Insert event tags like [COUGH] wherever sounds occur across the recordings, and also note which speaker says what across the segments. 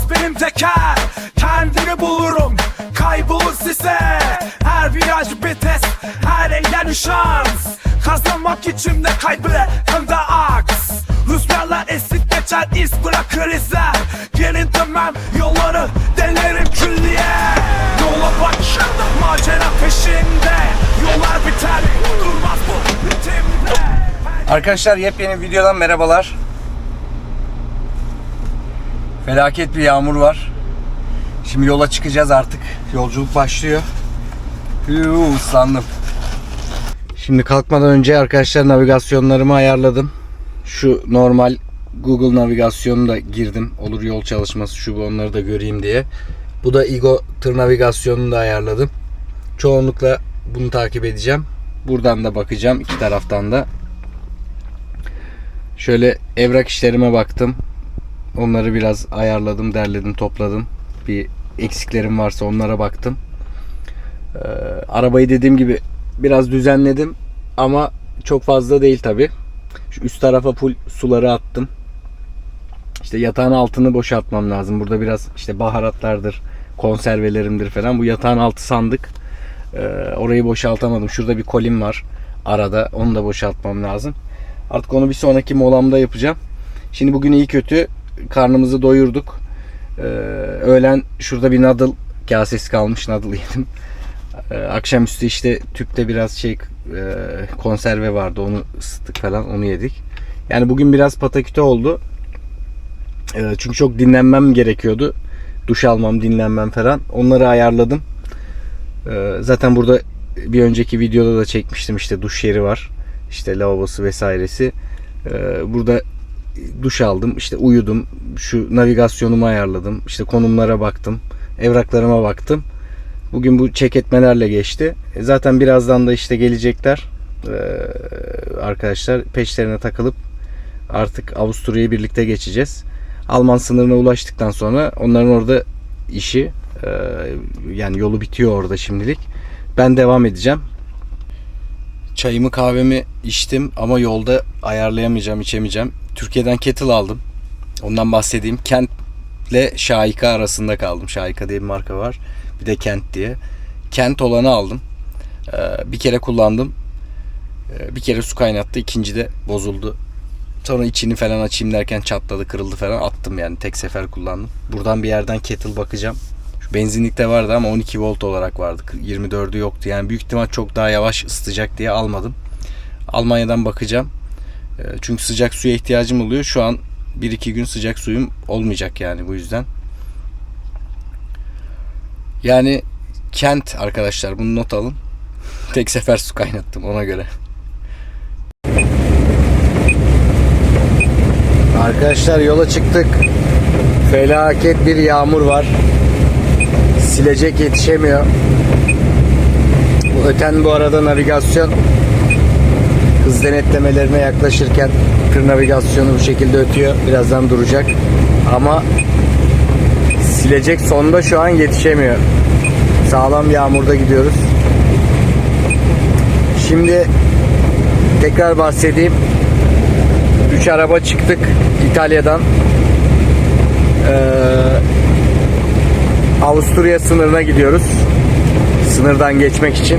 Speaker 1: Durmaz benim teker Kendimi bulurum. Kaybolur size. Her viraj bir test. Her bir şans. Kazanmak içimde kaybı hem de aks. Rüzgarlar esip geçer iz bırakır izler Gelin dönmem yolları delerim külliye. Yola bak macera peşinde. Yollar biter. Durmaz bu ritimde.
Speaker 2: Arkadaşlar yepyeni videodan merhabalar. Felaket bir yağmur var. Şimdi yola çıkacağız artık. Yolculuk başlıyor. Huu, ıslandım. Şimdi kalkmadan önce arkadaşlar navigasyonlarımı ayarladım. Şu normal Google navigasyonu da girdim. Olur yol çalışması şu bu onları da göreyim diye. Bu da Igo tır navigasyonunu da ayarladım. Çoğunlukla bunu takip edeceğim. Buradan da bakacağım iki taraftan da. Şöyle evrak işlerime baktım. Onları biraz ayarladım, derledim, topladım. Bir eksiklerim varsa onlara baktım. Ee, arabayı dediğim gibi biraz düzenledim ama çok fazla değil tabi. Şu üst tarafa full suları attım. İşte yatağın altını boşaltmam lazım. Burada biraz işte baharatlardır, konservelerimdir falan. Bu yatağın altı sandık. Ee, orayı boşaltamadım. Şurada bir kolim var arada. Onu da boşaltmam lazım. Artık onu bir sonraki molamda yapacağım. Şimdi bugün iyi kötü karnımızı doyurduk. Ee, öğlen şurada bir noodle kasesi kalmış. Noodle yedim. Ee, akşamüstü işte tüpte biraz şey e, konserve vardı. Onu ısıttık falan. Onu yedik. Yani bugün biraz pataküte oldu. Ee, çünkü çok dinlenmem gerekiyordu. Duş almam, dinlenmem falan. Onları ayarladım. Ee, zaten burada bir önceki videoda da çekmiştim işte duş yeri var. İşte lavabosu vesairesi. Ee, burada duş aldım, işte uyudum. Şu navigasyonumu ayarladım. işte konumlara baktım. Evraklarıma baktım. Bugün bu çek etmelerle geçti. E, Zaten birazdan da işte gelecekler. Ee, arkadaşlar peşlerine takılıp artık Avusturya'yı birlikte geçeceğiz. Alman sınırına ulaştıktan sonra onların orada işi e, yani yolu bitiyor orada şimdilik. Ben devam edeceğim. Çayımı kahvemi içtim ama yolda ayarlayamayacağım, içemeyeceğim. Türkiye'den kettle aldım. Ondan bahsedeyim. Kent'le Şahika arasında kaldım. Şahika diye bir marka var. Bir de Kent diye. Kent olanı aldım. Ee, bir kere kullandım. Ee, bir kere su kaynattı. İkinci de bozuldu. Sonra içini falan açayım derken çatladı, kırıldı falan. Attım yani. Tek sefer kullandım. Buradan bir yerden kettle bakacağım. Benzinlikte vardı ama 12 volt olarak vardı. 24'ü yoktu. Yani büyük ihtimal çok daha yavaş ısıtacak diye almadım. Almanya'dan bakacağım. E, Çünkü sıcak suya ihtiyacım oluyor. Şu an 1-2 gün sıcak suyum olmayacak yani bu yüzden. Yani kent arkadaşlar bunu not alın. [LAUGHS] Tek sefer su kaynattım ona göre. Arkadaşlar yola çıktık. Felaket bir yağmur var. Silecek yetişemiyor. Öten bu arada navigasyon hız denetlemelerine yaklaşırken tır navigasyonu bu şekilde ötüyor. Birazdan duracak. Ama silecek sonda şu an yetişemiyor. Sağlam yağmurda gidiyoruz. Şimdi tekrar bahsedeyim. 3 araba çıktık İtalya'dan. Ee, Avusturya sınırına gidiyoruz. Sınırdan geçmek için.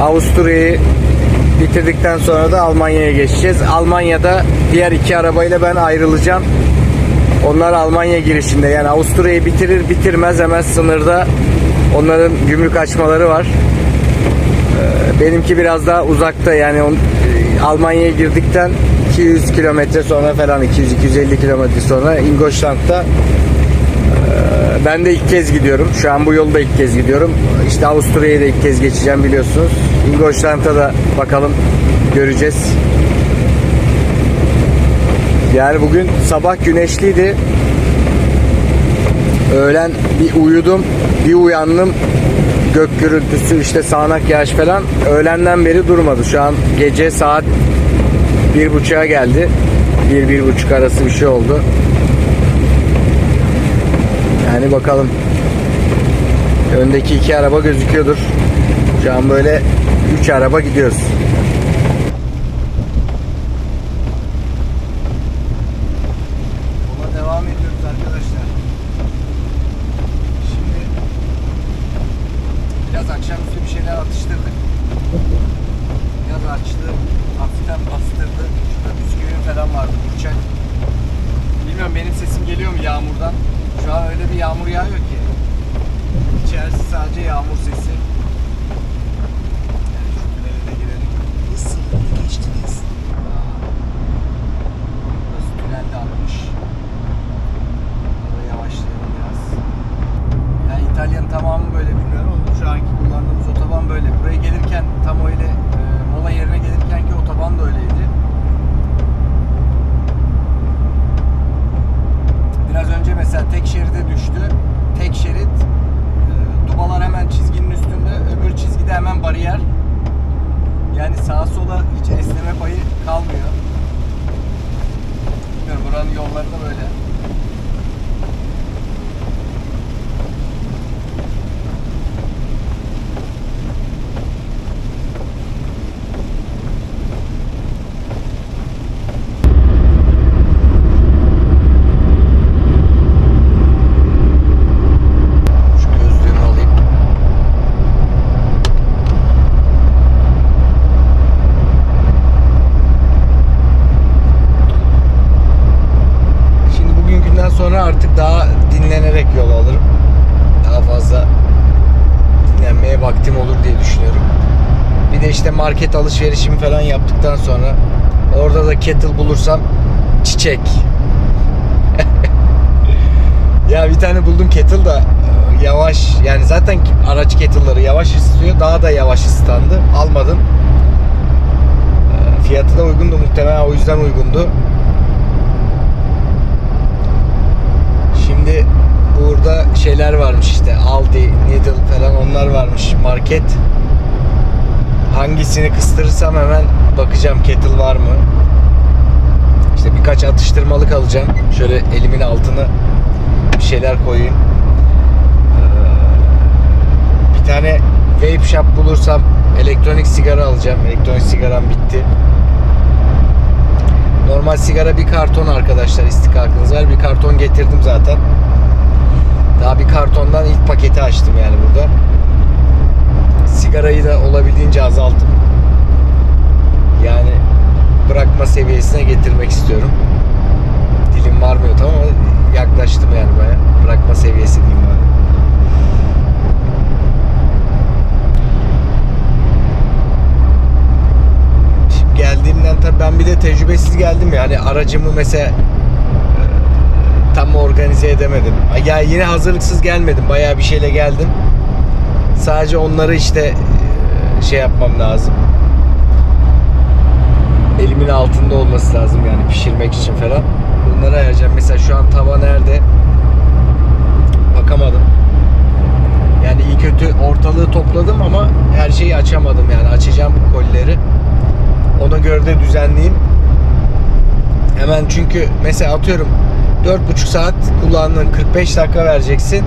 Speaker 2: Avusturya'yı bitirdikten sonra da Almanya'ya geçeceğiz. Almanya'da diğer iki arabayla ben ayrılacağım. Onlar Almanya girişinde. Yani Avusturya'yı bitirir bitirmez hemen sınırda onların gümrük açmaları var. Ee, benimki biraz daha uzakta yani e, Almanya'ya girdikten 200 kilometre sonra falan 200-250 kilometre sonra Ingolstadt'ta ben de ilk kez gidiyorum. Şu an bu yolda ilk kez gidiyorum. İşte Avusturya'ya da ilk kez geçeceğim biliyorsunuz. Ingolstadt'a da bakalım göreceğiz. Yani bugün sabah güneşliydi. Öğlen bir uyudum, bir uyandım. Gök gürültüsü, işte sağanak yağış falan. Öğlenden beri durmadı. Şu an gece saat bir buçuğa geldi. Bir, bir buçuk arası bir şey oldu. Yani bakalım. Öndeki iki araba gözüküyordur. Şu an böyle üç araba gidiyoruz. Yola devam ediyoruz arkadaşlar. Şimdi biraz akşamüstü bir şeyler atıştırdık. Biraz açtı, hafiften bastırdı. Şurada bisküvim falan vardı, burçak. Bilmiyorum benim sesim geliyor mu yağmurdan? Şu an öyle bir yağmur yağıyor ki. İçerisi sadece yağmur sesi. Yani şu tünele de girelim.
Speaker 3: Sınırını geçtiniz.
Speaker 2: Burası tünelde atmış. Burada yavaşlayalım biraz. Yani İtalya'nın tamamı böyle bilmiyorum ama şu anki kullandığımız otoban böyle. Buraya gelirken tam öyle e, mola yerine gelirken ki otoban da öyleydi. Biraz önce mesela tek şeride düştü. Tek şerit. e, Dubalar hemen çizginin üstünde. Öbür çizgide hemen bariyer. Yani sağa sola hiç esneme payı kalmıyor. Bilmiyorum buranın yolları da böyle. Şu gözlüğümü alayım. Şimdi bugünkünden sonra artık daha dinlenerek yol alırım. Daha fazla dinlenmeye vaktim olur diye düşünüyorum. Bir de işte market alışverişimi falan yaptıktan sonra orada da kettle bulursam çiçek. [LAUGHS] ya bir tane buldum kettle da e, yavaş yani zaten araç kettle'ları yavaş ısıtıyor. Daha da yavaş ısıtandı. Almadım. E, Fiyatı da uygundu muhtemelen o yüzden uygundu. Şimdi burada şeyler varmış işte Aldi, Lidl falan onlar varmış market. Hangisini kıstırırsam hemen bakacağım kettle var mı? İşte birkaç atıştırmalık alacağım. Şöyle elimin altına bir şeyler koyayım. Ee, Bir tane vape shop bulursam elektronik sigara alacağım. Elektronik sigaram bitti. Normal sigara bir karton arkadaşlar istikakınız var. Bir karton getirdim zaten. Daha bir kartondan ilk paketi açtım yani burada. Sigarayı da olabildiğince azaltıp yani bırakma seviyesine getirmek istiyorum. Dilim varmıyor tamam ama yaklaştım yani baya. Bırakma seviyesi diyeyim bari. Şimdi geldiğimden tabii ben bir de tecrübesiz geldim yani aracımı mesela e, tam organize edemedim. Ya yine hazırlıksız gelmedim. Bayağı bir şeyle geldim. Sadece onları işte şey yapmam lazım. Elimin altında olması lazım yani pişirmek için falan. Bunları ayarlayacağım. Mesela şu an tava nerede? Bakamadım. Yani iyi kötü ortalığı topladım ama her şeyi açamadım yani. Açacağım kolileri. Ona göre de düzenleyeyim. Hemen çünkü mesela atıyorum 4,5 saat kullandın 45 dakika vereceksin.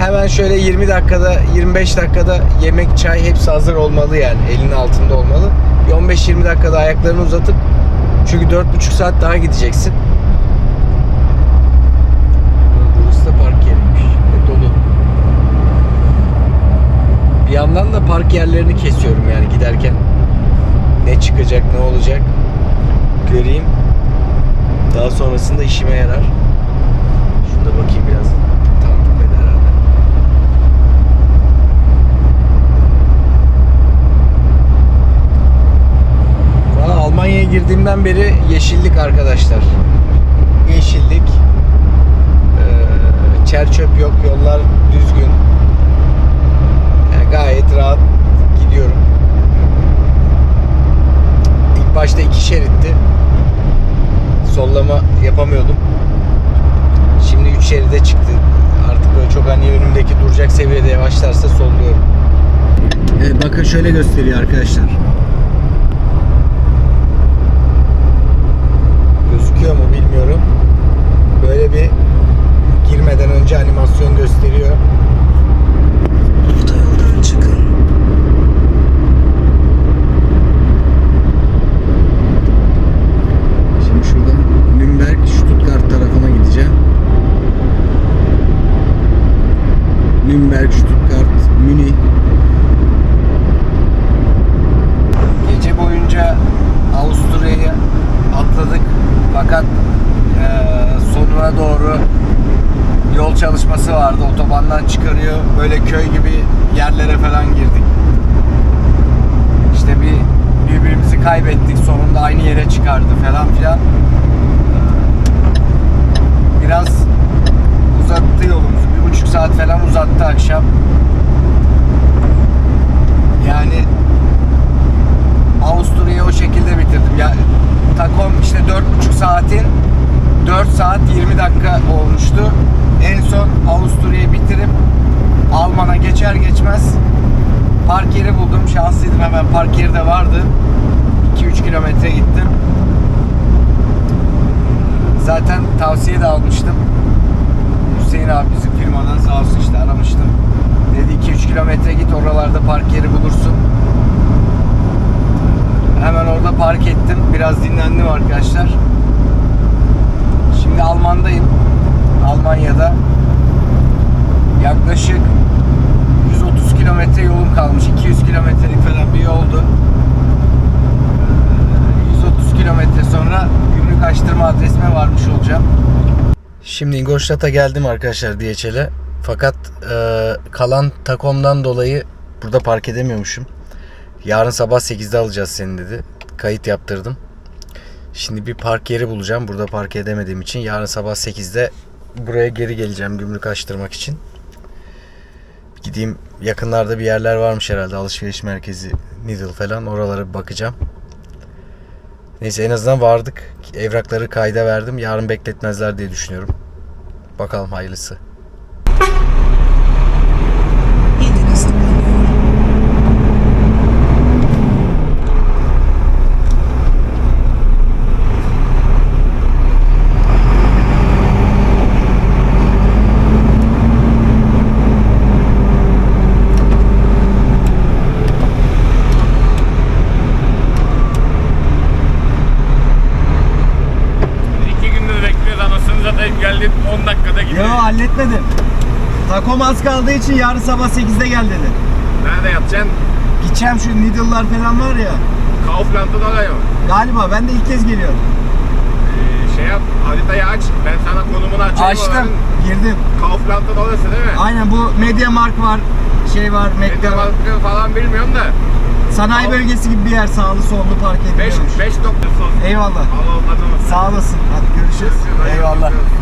Speaker 2: Hemen şöyle 20 dakikada 25 dakikada yemek çay hepsi hazır olmalı yani elinin altında olmalı. Bir 15-20 dakikada ayaklarını uzatıp çünkü 4,5 saat daha gideceksin. Burası da park yeriymiş. E, dolu. Bir yandan da park yerlerini kesiyorum yani giderken. Ne çıkacak, ne olacak göreyim. Daha sonrasında işime yarar. Şuna da bakayım biraz. Tam bitmedi herhalde. Valla Almanya'ya girdiğimden beri yeşillik arkadaşlar. Yeşillik. Ee, çer çöp yok, yollar düzgün. Yani gayet rahat gidiyorum. İlk başta iki şeritti. Sollama yapamıyordum. Şimdi üç şeride çıktı. Artık böyle çok hani önümdeki duracak seviyede yavaşlarsa solluyorum. Evet bakın şöyle gösteriyor arkadaşlar. Gözüküyor mu bilmiyorum. Böyle bir girmeden önce animasyon gösteriyor.
Speaker 3: Otoyoldan çıkın.
Speaker 2: Şimdi şuradan Nürnberg, Stuttgart tarafına gideceğim. Nürnberg, Stuttgart, Münih. Gece boyunca Avusturya'ya atladık. Fakat eee, sonra sonuna doğru yol çalışması vardı. Otobandan çıkarıyor. Böyle köy gibi yerlere falan girdik. İşte bir birbirimizi kaybettik. Sonunda aynı yere çıkardı falan filan. Biraz uzattı yolumuzu. Bir buçuk saat falan uzattı akşam. Yani Avusturya'yı o şekilde bitirdim. Ya takom işte 4,5 saatin 4 saat 20 dakika olmuştu. En son Avusturya'yı bitirip Alman'a geçer geçmez park yeri buldum. Şanslıydım hemen park yeri de vardı. 2-3 kilometre gittim. Zaten tavsiye de almıştım. Hüseyin abi bizim firmadan sağ olsun işte aramıştım. Dedi 2-3 kilometre git oralarda park yeri bulursun. Hemen orada park ettim. Biraz dinlendim arkadaşlar. Şimdi Alman'dayım. Almanya'da. Yaklaşık 130 kilometre yolum kalmış. 200 kilometrelik falan bir yoldu. Ee, 130 kilometre sonra gümrük açtırma adresime varmış olacağım. Şimdi Ingolstadt'a geldim arkadaşlar DHL'e. Fakat e, kalan takomdan dolayı burada park edemiyormuşum. Yarın sabah 8'de alacağız seni dedi. Kayıt yaptırdım. Şimdi bir park yeri bulacağım. Burada park edemediğim için yarın sabah 8'de buraya geri geleceğim gümrük açtırmak için. Gideyim yakınlarda bir yerler varmış herhalde alışveriş merkezi Lidl falan oralara bir bakacağım. Neyse en azından vardık. Evrakları kayda verdim. Yarın bekletmezler diye düşünüyorum. Bakalım hayırlısı. Yo halletmedim. Takom az kaldığı için yarın sabah 8'de gel dedi.
Speaker 4: Nerede yatacaksın?
Speaker 2: Gideceğim şu Lidl'lar falan var ya.
Speaker 4: Kaufland'ın oraya mı?
Speaker 2: Galiba ben de ilk kez geliyorum.
Speaker 4: Ee, şey yap haritayı aç ben sana konumunu açayım.
Speaker 2: Açtım. Girdim.
Speaker 4: Kaufland'ın orası değil mi?
Speaker 2: Aynen bu Media Mark var. Şey var. Media
Speaker 4: Mediamarkt'ı falan bilmiyorum da.
Speaker 2: Sanayi
Speaker 4: Al.
Speaker 2: bölgesi gibi bir yer sağlı sollu park
Speaker 4: 5
Speaker 2: ediliyormuş.
Speaker 4: 5 noktası olsun.
Speaker 2: Eyvallah.
Speaker 4: Allah olmadı
Speaker 2: Sağ olasın. Hadi görüşürüz. Eyvallah.
Speaker 4: görüşürüz.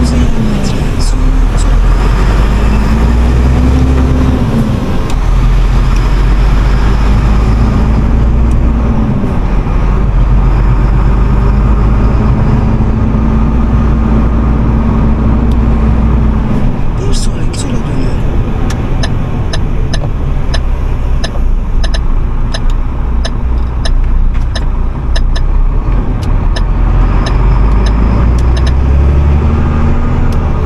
Speaker 3: Kuzey metre. Sonra çok. Bir sonraki sola dönüyorum.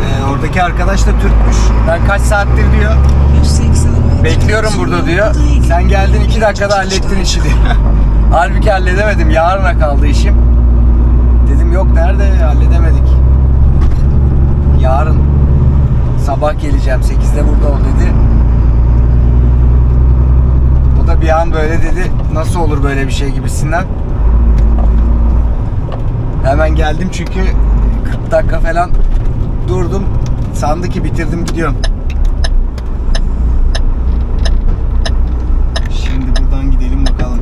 Speaker 2: Ee, oradaki arkadaş da Türkmüş. Ben kaç saattir diyor.
Speaker 3: 180 metre.
Speaker 2: Bekliyorum burada diyor. Sen geldin iki dakikada hallettin işi diyor. [LAUGHS] Halbuki halledemedim. Yarına kaldı işim. Dedim yok nerede halledemedik. Yarın sabah geleceğim. 8'de burada ol dedi. O da bir an böyle dedi. Nasıl olur böyle bir şey gibisinden. Hemen geldim çünkü 40 dakika falan durdum. Sandı ki bitirdim gidiyorum. Şimdi buradan gidelim bakalım.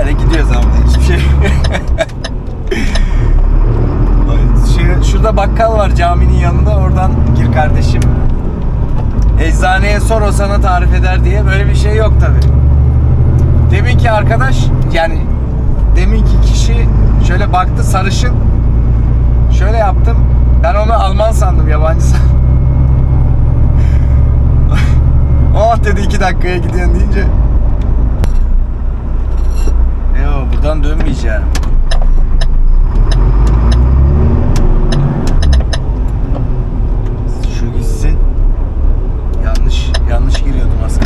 Speaker 2: Öyle gidiyoruz ama hiçbir şey. [LAUGHS] Şu, şurada bakkal var caminin yanında. Oradan gir kardeşim. Eczaneye sor o sana tarif eder diye böyle bir şey yok tabi. Deminki arkadaş yani deminki kişi şöyle baktı sarışın. Şöyle yaptım. Ben onu Alman sandım yabancı sandım. [LAUGHS] oh dedi iki dakikaya gidiyorsun deyince. Yo buradan dönmeyeceğim. Şu gitsin. Yanlış yanlış giriyordum az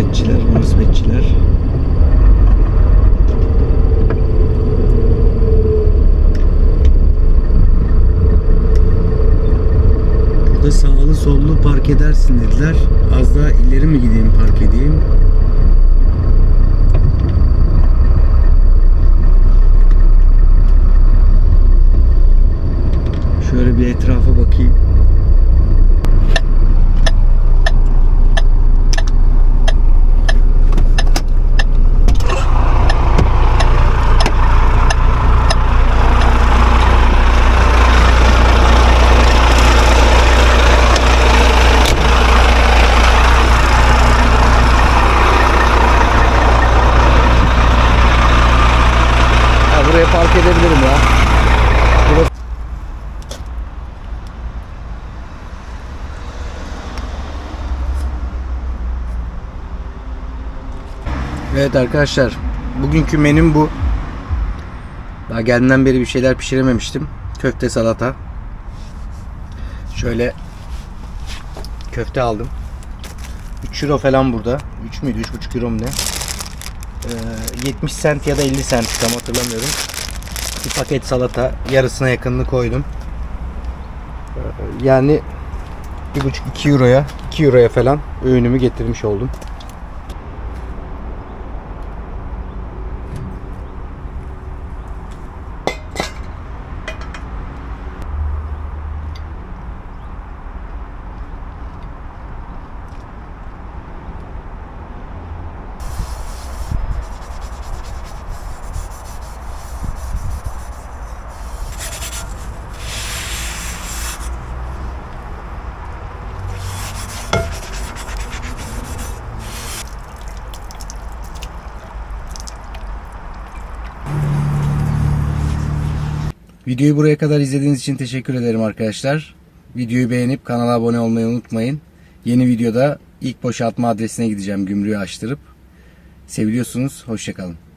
Speaker 2: evet arspetçiler, morspetçiler. Burada sağlı sollu park edersin dediler. Az daha ileri mi gideyim park edeyim? Şöyle bir etrafa bakayım. Ha, buraya park edebilirim ya. Burası... Evet arkadaşlar. Bugünkü menüm bu. Daha geldiğinden beri bir şeyler pişirememiştim. Köfte salata. Şöyle köfte aldım. 3 euro falan burada. 3 müydü? 3,5 euro mu ne? Ee, 70 cent ya da 50 cent tam hatırlamıyorum. Bir paket salata yarısına yakınını koydum. Ee, yani 1,5-2 euroya 2 euroya falan öğünümü getirmiş oldum. Videoyu buraya kadar izlediğiniz için teşekkür ederim arkadaşlar. Videoyu beğenip kanala abone olmayı unutmayın. Yeni videoda ilk boşaltma adresine gideceğim gümrüğü açtırıp. Seviliyorsunuz. Hoşçakalın.